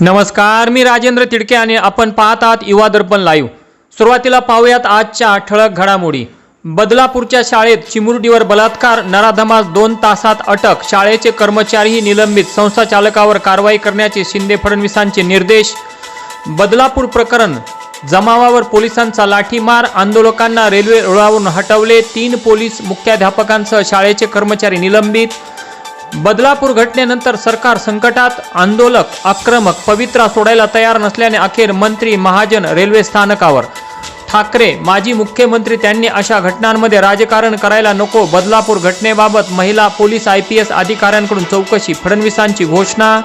नमस्कार मी राजेंद्र तिडके आणि आपण पाहत आहात युवा दर्पण लाईव्ह सुरुवातीला पाहूयात आजच्या ठळक घडामोडी. बदलापूरच्या शाळेत चिमुरडीवर बलात्कार नराधमास दोन तासात अटक शाळेचे कर्मचारीही निलंबित संस्था चालकावर कारवाई करण्याचे शिंदे फडणवीसांचे निर्देश. बदलापूर प्रकरण जमावावर पोलिसांचा लाठीमार आंदोलकांना रेल्वे रुळावरून हटवले तीन पोलीस मुख्याध्यापकांसह शाळेचे कर्मचारी निलंबित. बदलापूर घटनेनंतर सरकार संकटात आंदोलक आक्रमक पवित्रा सोडायला तयार नसल्याने अखेर मंत्री महाजन रेल्वे स्थानकावर. ठाकरे माजी मुख्यमंत्री त्यांनी अशा घटनांमध्ये राजकारण करायला नको बदलापूर घटनेबाबत महिला पोलीस आय पी एस अधिकाऱ्यांकडून चौकशी फडणवीसांची घोषणा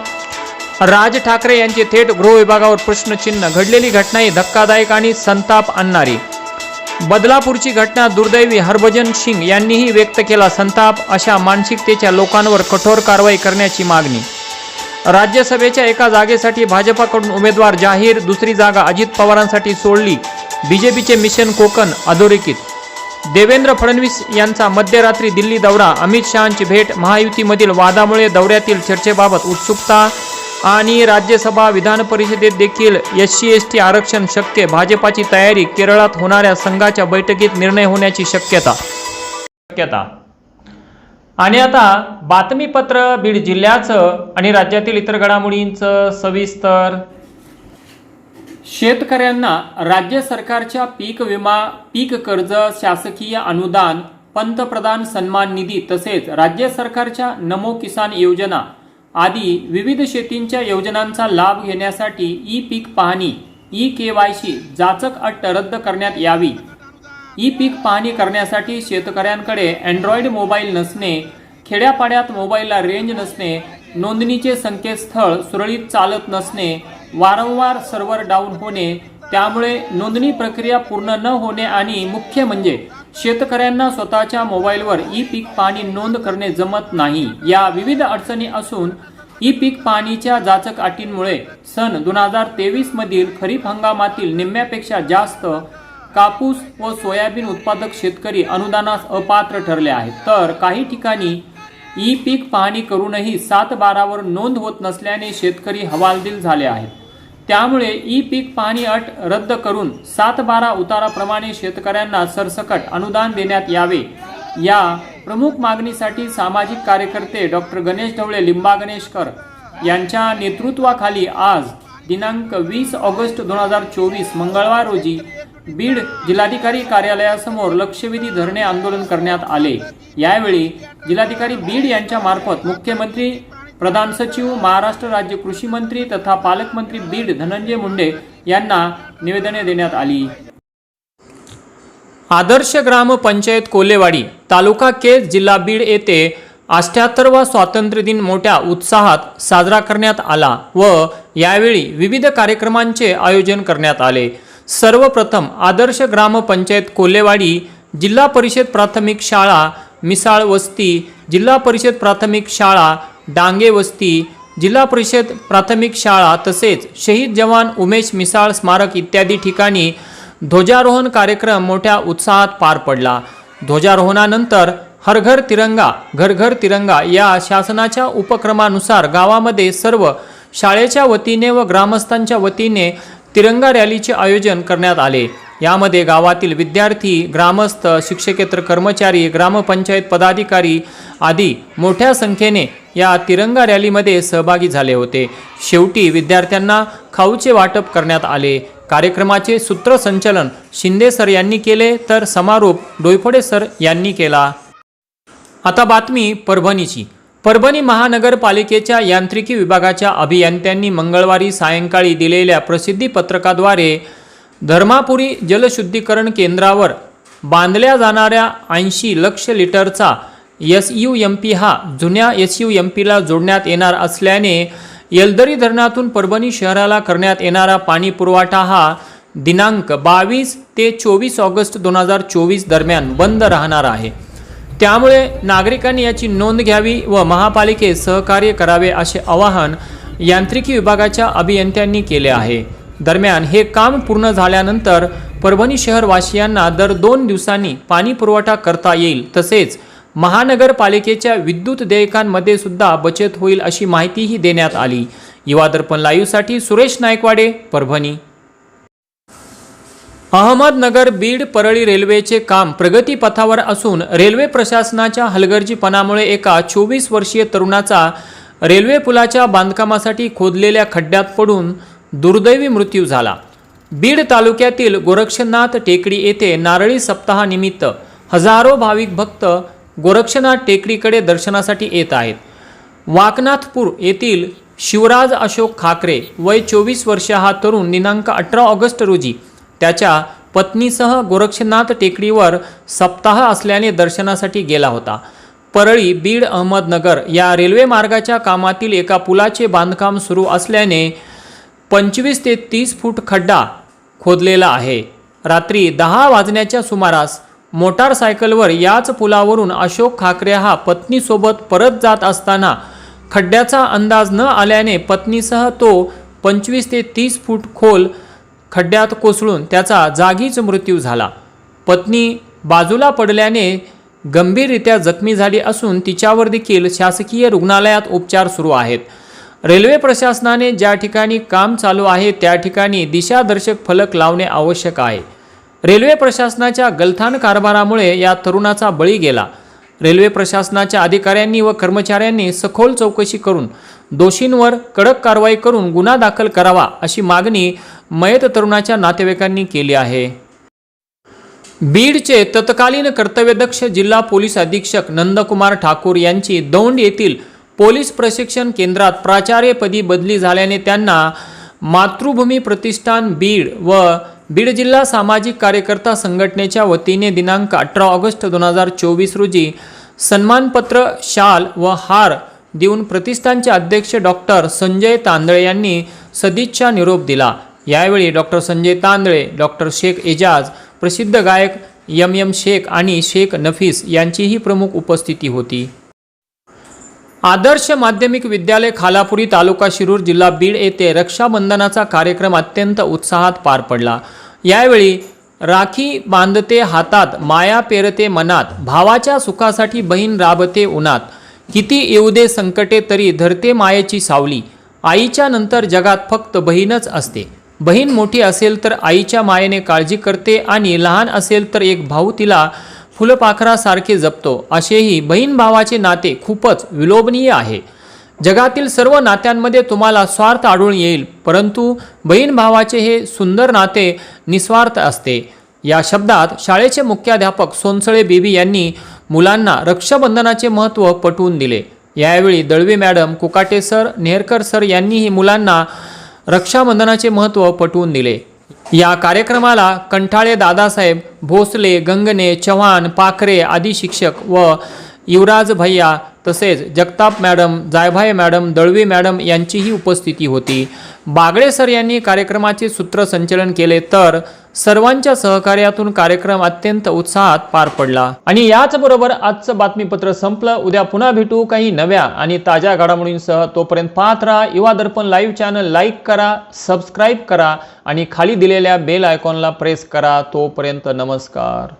राज ठाकरे यांचे थेट गृह विभागावर प्रश्नचिन्ह. घडलेली घटना ही धक्कादायक आणि संताप आणणारी. बदलापूरची घटना दुर्दैवी हरभजन सिंग यांनीही व्यक्त केला संताप अशा मानसिकतेच्या लोकांवर कठोर कारवाई करण्याची मागणी. राज्यसभेच्या एका जागेसाठी भाजपाकडून उमेदवार जाहीर दुसरी जागा अजित पवारांसाठी सोडली. बीजेपीचे मिशन कोकण अधोरेखित. देवेंद्र फडणवीस यांचा मध्यरात्री दिल्ली दौरा अमित शहांची भेट महायुतीमधील वादामुळे दौऱ्यातील चर्चेबाबत उत्सुकता आणि राज्यसभा विधान परिषदेत देखील एस सी एस टी आरक्षण शक्य भाजपाची तयारी केरळात होणाऱ्या संघाच्या बैठकीत निर्णय होण्याची शक्यता. शक्यता. आणि आता बातमीपत्र बीड जिल्ह्याचं आणि राज्यातील इतर घडामोडींचं सविस्तर. शेतकऱ्यांना राज्य सरकारच्या पीक विमा पीक कर्ज शासकीय अनुदान पंतप्रधान सन्मान निधी तसेच राज्य सरकारच्या नमो किसान योजना आदी विविध शेतींच्या योजनांचा लाभ घेण्यासाठी ई पीक पाहणी ई के वाय सी जाचक अट रद्द करण्यात यावी. ई पीक पाहणी करण्यासाठी शेतकऱ्यांकडे अँड्रॉइड मोबाईल नसणे खेड्यापाड्यात मोबाईलला रेंज नसणे नोंदणीचे संकेतस्थळ सुरळीत चालत नसणे वारंवार सर्व्हर डाऊन होणे त्यामुळे नोंदणी प्रक्रिया पूर्ण न होणे आणि मुख्य म्हणजे शेतकऱ्यांना स्वतःच्या मोबाईलवर ई पीक पाणी नोंद करणे जमत नाही. या विविध अडचणी असून ई पीक पाणीच्या जाचक अटींमुळे सन दोन हजार तेवीस मधील खरीप हंगामातील निम्म्यापेक्षा जास्त कापूस व सोयाबीन उत्पादक शेतकरी अनुदानास अपात्र ठरले आहेत. तर काही ठिकाणी ई पीक पाहणी करूनही सात बारावर नोंद होत नसल्याने शेतकरी हवालदिल झाले आहेत. त्यामुळे ई पीक पाहणी अट रद्द करून सात बारा उताराप्रमाणे शेतकऱ्यांना सरसकट अनुदान देण्यात यावे. या प्रमुख मागणीसाठी सामाजिक कार्यकर्ते डॉक्टर गणेश ढवळे लिंबा गणेशकर यांच्या नेतृत्वाखाली आज दिनांक वीस ऑगस्ट दोन हजार चोवीस मंगळवार रोजी बीड जिल्हाधिकारी कार्यालयासमोर लक्षवेधी धरणे आंदोलन करण्यात आले. यावेळी जिल्हाधिकारी बीड यांच्या मार्फत मुख्यमंत्री प्रधान सचिव महाराष्ट्र राज्य कृषी मंत्री तथा पालकमंत्री बीड धनंजय मुंडे यांना निवेदने देण्यात आली. आदर्श ग्रामपंचायत कोलेवाडी तालुका केज जिल्हा बीड येथे अष्ट्याहत्तरवा स्वातंत्र्य दिन मोठ्या उत्साहात साजरा करण्यात आला व यावेळी विविध कार्यक्रमांचे आयोजन करण्यात आले. सर्वप्रथम आदर्श ग्रामपंचायत कोल्हेवाडी जिल्हा परिषद प्राथमिक शाळा मिसाळ वस्ती जिल्हा परिषद प्राथमिक शाळा डांगे वस्ती जिल्हा परिषद प्राथमिक शाळा तसेच शहीद जवान उमेश मिसाळ स्मारक इत्यादी ठिकाणी ध्वजारोहण कार्यक्रम मोठ्या उत्साहात पार पडला. ध्वजारोहणानंतर हर घर तिरंगा घर घर तिरंगा या शासनाच्या उपक्रमानुसार गावामध्ये सर्व शाळेच्या वतीने व ग्रामस्थांच्या वतीने तिरंगा रॅलीचे आयोजन करण्यात आले. यामध्ये गावातील विद्यार्थी ग्रामस्थ शिक्षकेतर कर्मचारी ग्रामपंचायत पदाधिकारी आदी मोठ्या संख्येने या तिरंगा रॅलीमध्ये सहभागी झाले होते. शेवटी विद्यार्थ्यांना खाऊचे वाटप करण्यात आले. कार्यक्रमाचे सूत्रसंचलन शिंदे सर यांनी केले तर समारोप डोयफोडे सर यांनी केला. आता बातमी परभणीची. परभणी महानगरपालिकेच्या यांत्रिकी विभागाच्या अभियंत्यांनी मंगळवारी सायंकाळी दिलेल्या प्रसिद्धी पत्रकाद्वारे धर्मापुरी जलशुद्धीकरण केंद्रावर बांधल्या जाणाऱ्या ऐंशी लक्ष लिटरचा एस यू एम पी हा जुन्या एस यू एम पीला जोडण्यात येणार असल्याने येलदरी धरणातून परभणी शहराला करण्यात येणारा पाणी पुरवठा हा दिनांक बावीस ते चोवीस ऑगस्ट दोन हजार चोवीस दरम्यान बंद राहणार आहे. त्यामुळे नागरिकांनी याची नोंद घ्यावी व महापालिकेस सहकार्य करावे असे आवाहन यांत्रिकी विभागाच्या अभियंत्यांनी केले आहे. दरम्यान हे काम पूर्ण झाल्यानंतर परभणी शहरवासियांना दर दोन दिवसांनी पाणी पुरवठा करता येईल तसेच महानगरपालिकेच्या विद्युत देयकांमध्ये सुद्धा बचत होईल अशी माहितीही देण्यात आली. युवा दर्पण लाईव्हसाठी सुरेश नायकवाडे परभणी. अहमदनगर बीड परळी रेल्वेचे काम प्रगतीपथावर असून रेल्वे प्रशासनाच्या हलगर्जीपणामुळे एका चोवीस वर्षीय तरुणाचा रेल्वे पुलाच्या बांधकामासाठी खोदलेल्या खड्ड्यात पडून दुर्दैवी मृत्यू झाला. बीड तालुक्यातील गोरक्षनाथ टेकडी येथे नारळी सप्ताहानिमित्त हजारो भाविक भक्त गोरक्षनाथ टेकडीकडे दर्शनासाठी येत आहेत. वाकनाथपूर येथील शिवराज अशोक खाकरे वय चोवीस वर्ष हा तरुण दिनांक अठरा ऑगस्ट रोजी त्याच्या पत्नीसह गोरक्षनाथ टेकडीवर सप्ताह असल्याने दर्शनासाठी गेला होता. परळी बीड अहमदनगर या रेल्वे मार्गाच्या कामातील एका पुलाचे बांधकाम सुरू असल्याने पंचवीस ते तीस फूट खड्डा खोदलेला आहे. रात्री दहा वाजण्याच्या सुमारास मोटारसायकलवर याच पुलावरून अशोक खाकरे हा पत्नीसोबत परत जात असताना खड्ड्याचा अंदाज न आल्याने पत्नीसह तो पंचवीस ते तीस फूट खोल खड्ड्यात कोसळून त्याचा जागीच मृत्यू झाला. पत्नी बाजूला पडल्याने गंभीररित्या जखमी झाली असून तिच्यावर देखील शासकीय रुग्णालयात उपचार सुरू आहेत. रेल्वे प्रशासनाने ज्या ठिकाणी काम चालू आहे त्या ठिकाणी दिशादर्शक फलक लावणे आवश्यक आहे. रेल्वे प्रशासनाच्या गलथान कारभारामुळे या तरुणाचा बळी गेला. रेल्वे प्रशासनाच्या अधिकाऱ्यांनी व कर्मचाऱ्यांनी सखोल चौकशी करून दोषींवर कडक कारवाई करून गुन्हा दाखल करावा अशी मागणी मयत तरुणाच्या नातेवाईकांनी केली आहे. बीडचे तत्कालीन कर्तव्यदक्ष जिल्हा पोलीस अधीक्षक नंदकुमार ठाकूर यांची दौंड येथील पोलीस प्रशिक्षण केंद्रात प्राचार्यपदी बदली झाल्याने त्यांना मातृभूमी प्रतिष्ठान बीड व बीड जिल्हा सामाजिक कार्यकर्ता संघटनेच्या वतीने दिनांक अठरा ऑगस्ट दोन हजार चोवीस रोजी सन्मानपत्र शाल व हार देऊन प्रतिष्ठानचे अध्यक्ष डॉक्टर संजय तांदळे यांनी सदिच्छा निरोप दिला. यावेळी डॉक्टर संजय तांदळे डॉक्टर शेख एजाज प्रसिद्ध गायक यम यम शेख आणि शेख नफीस यांचीही प्रमुख उपस्थिती होती. आदर्श माध्यमिक विद्यालय खालापुरी तालुका शिरूर जिल्हा बीड येथे रक्षाबंधनाचा कार्यक्रम अत्यंत उत्साहात पार पडला. यावेळी राखी बांधते हातात माया पेरते मनात भावाच्या सुखासाठी बहीण राबते उन्हात. किती येऊ दे संकटे तरी धरते मायेची सावली. आईच्या नंतर जगात फक्त बहीणच असते. बहीण मोठी असेल तर आईच्या मायेने काळजी करते आणि लहान असेल तर एक भाऊ तिला फुलपाखरासारखे जपतो. असेही बहीण भावाचे नाते खूपच विलोभनीय आहे. जगातील सर्व नात्यांमध्ये तुम्हाला स्वार्थ आढळून येईल परंतु बहीण भावाचे हे सुंदर नाते निस्वार्थ असते. या शब्दात शाळेचे मुख्याध्यापक सोनसळे बेबी यांनी मुलांना रक्षाबंधनाचे महत्त्व पटवून दिले. यावेळी Dalvi madam Kukate sir Neharkar sir यांनीही मुलांना रक्षाबंधनाचे महत्त्व पटवून दिले. या कार्यक्रमाला कंठाळे दादासाहेब भोसले गंगणे चव्हाण पाखरे आदी शिक्षक व युवराज भैया तसेच Jagtap madam Jaybhai madam Dalvi madam यांचीही उपस्थिती होती. बागळे सर यांनी कार्यक्रमाचे सूत्रसंचलन केले तर सर्वांच्या सहकार्यातून कार्यक्रम अत्यंत उत्साहात पार पडला. आणि याचबरोबर आजचं बातमीपत्र संपलं. उद्या पुन्हा भेटू काही नव्या आणि ताज्या घडामोडींसह. तोपर्यंत पाहत राहा Yuva Darpan live channel. Like करा सबस्क्राईब करा आणि खाली दिलेल्या बेल आयकॉनला प्रेस करा. तोपर्यंत नमस्कार.